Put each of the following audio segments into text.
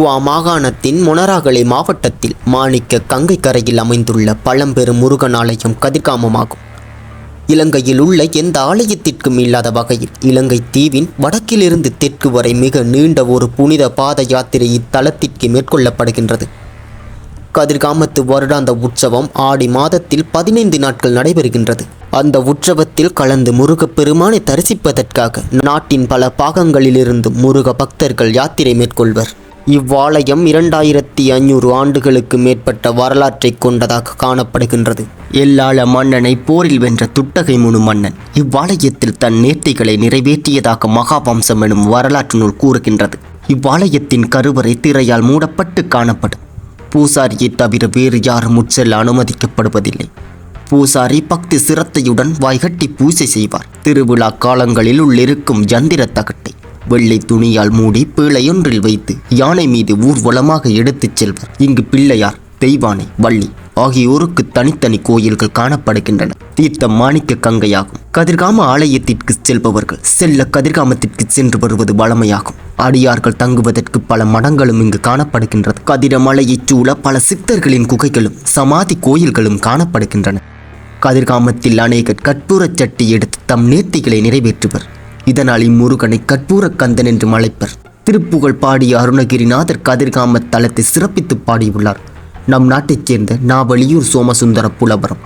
குவா மாகாணத்தின் மொனராகலை மாவட்டத்தில் மாணிக்க கங்கை கரையில் அமைந்துள்ள பழம்பெரும் முருகன் ஆலயம் கதிர்காமமாகும். இலங்கையில் உள்ள எந்த ஆலயத்திற்கும் இல்லாத வகையில் இலங்கை தீவின் வடக்கிலிருந்து தெற்கு வரை மிக நீண்ட ஒரு புனித பாத யாத்திரை இத்தலத்திற்கு மேற்கொள்ளப்படுகின்றது. கதிர்காமத்து வருடாந்த உற்சவம் ஆடி மாதத்தில் பதினைந்து நாட்கள் நடைபெறுகின்றது. அந்த உற்சவத்தில் கலந்து முருகப் பெருமானை தரிசிப்பதற்காக நாட்டின் பல பாகங்களிலிருந்து முருக பக்தர்கள் யாத்திரை மேற்கொள்வர். இவ்வாலயம் இரண்டாயிரத்தி ஐநூறு ஆண்டுகளுக்கு மேற்பட்ட வரலாற்றை கொண்டதாக காணப்படுகின்றது. எல்லாள மன்னனை போரில் வென்ற துட்டகை முனு மன்னன் இவ்வாலயத்தில் தன் நேர்த்திகளை நிறைவேற்றியதாக மகாவம்சம் எனும் வரலாற்று நூல் கூறுகின்றது. இவ்வாலயத்தின் கருவறை திரையால் மூடப்பட்டு காணப்படும். பூசாரியை தவிர வேறு யாரும் உட்செல்ல அனுமதிக்கப்படுவதில்லை. பூசாரி பக்தி சிரத்தையுடன் வாய்கட்டி பூஜை செய்வார். திருவிழா காலங்களில் உள்ளிருக்கும் ஜந்திர தகட்டை வெள்ளை துணியால் மூடி பீழையொன்றில் வைத்து யானை மீது ஊர்வலமாக எடுத்துச் செல்வர். இங்கு பிள்ளையார் தெய்வானை வள்ளி ஆகியோருக்கு தனித்தனி கோயில்கள் காணப்படுகின்றன. தீர்த்தம் மாணிக்க கங்கையாகும். கதிர்காம ஆலயத்திற்கு செல்பவர்கள் செல்ல கதிர்காமத்திற்கு சென்று வருவது வழமையாகும். அடியார்கள் தங்குவதற்கு பல மடங்களும் இங்கு காணப்படுகின்றது. கதிரமலையைச் சூழ பல சித்தர்களின் குகைகளும் சமாதி கோயில்களும் காணப்படுகின்றன. கதிர்காமத்தில் அநேகர் கற்பூரச் சட்டி எடுத்து தம் நேர்த்திகளை நிறைவேற்றுவர். இதனால் இம்முருகனை கற்பூரக் கந்தன் என்று அழைப்பர். திருப்புகழ் பாடிய அருணகிரிநாதர் கதிர்காம தலத்தை சிறப்பித்து பாடியுள்ளார். நம் நாட்டைச் சேர்ந்த நாவலியூர் சோமசுந்தர புலவரம்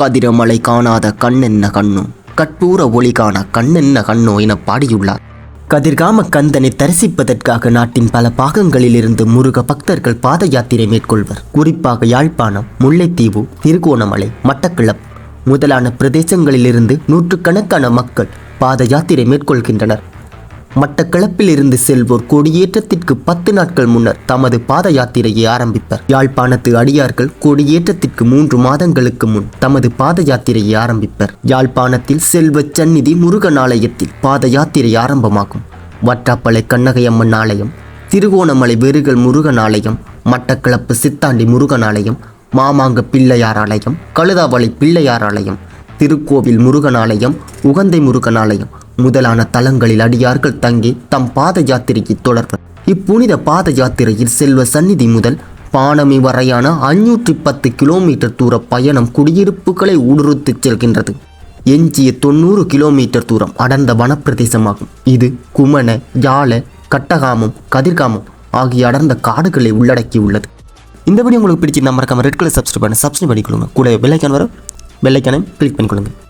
கதிரமலை காணாத கண்ணென்ன கண்ணோ கற்பூர ஒளி காண கண்ணென்ன கண்ணோ என பாடியுள்ளார். கதிர்காம கந்தனை தரிசிப்பதற்காக நாட்டின் பல பாகங்களிலிருந்து முருக பக்தர்கள் பாத யாத்திரை மேற்கொள்வர். குறிப்பாக யாழ்ப்பாணம் முல்லைத்தீவு திருகோணமலை மட்டக்களப் முதலான பிரதேசங்களிலிருந்து நூற்றுக்கணக்கான மக்கள் பாத யாத்திரை மேற்கொள்கின்றனர். மட்டக்களப்பில் இருந்து செல்வோர் கொடியேற்றத்திற்கு பத்து நாட்கள் முன்னர் தமது பாத யாத்திரையை ஆரம்பிப்பர். யாழ்ப்பாணத்து அடியார்கள் கொடியேற்றத்திற்கு மூன்று மாதங்களுக்கு முன் தமது பாத யாத்திரையை ஆரம்பிப்பர். யாழ்ப்பாணத்தில் செல்வச் சந்நிதி முருகன் ஆலயத்தில் பாத யாத்திரை ஆரம்பமாகும். வட்டாப்பளை கண்ணகையம்மன் ஆலயம் திருகோணமலை வெறுகல் முருகன் ஆலயம் மட்டக்களப்பு சித்தாண்டி முருகன் ஆலயம் மாமாங்க பிள்ளையார் ஆலயம் கழுதாவளை பிள்ளையார் ஆலயம் திருக்கோவில் முருகன் ஆலயம் உகந்தை முருகன் ஆலயம் முதலான தலங்களில் அடியார்கள் தங்கி தம் பாத யாத்திரையை தொடர்வர் இப்புனித பாத யாத்திரையில் செல்வ சந்நிதி முதல் பானமி வரையான அஞ்சூற்றி பத்து கிலோமீட்டர் தூர பயணம் குடியிருப்புகளை ஊடுருத்துச் செல்கின்றது. எஞ்சிய தொண்ணூறு கிலோமீட்டர் தூரம் அடர்ந்த வனப்பிரதேசமாகும். இது குமண யாழ கட்டகாமம் கதிர்காமம் ஆகிய அடர்ந்த காடுகளை உள்ளடக்கியுள்ளது. இந்த வீடியோ உங்களுக்கு பிடிச்சி நம்ம மறக்காம ரெட் கலர் சப்ஸ்கிரைப் பண்ண சப்ஸ்கிரைப் பண்ணிக்கொள்ளுங்க. கூட விலைக்கான் வரும். பெல்லைக்கானை கிளிக் பண்ணிக்கொள்ளுங்கள்